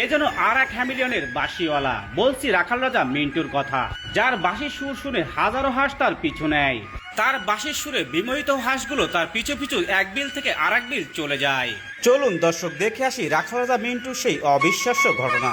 এ যেন আর এক হ্যামিলিয়নের বাসিওয়ালা বলছি রাখাল রাজা মিন্টুর কথা। যার বাঁশির সুর শুনে হাজারো হাঁস তার পিছু নেয়। তার বাঁশির সুরে বিমোহিত হাঁসগুলো তার পিছু পিছু এক বিল থেকে আর এক বিল চলে যায়। চলুন দর্শক দেখে আসি রাখাল রাজা মিন্টুর সেই অবিশ্বাস্য ঘটনা।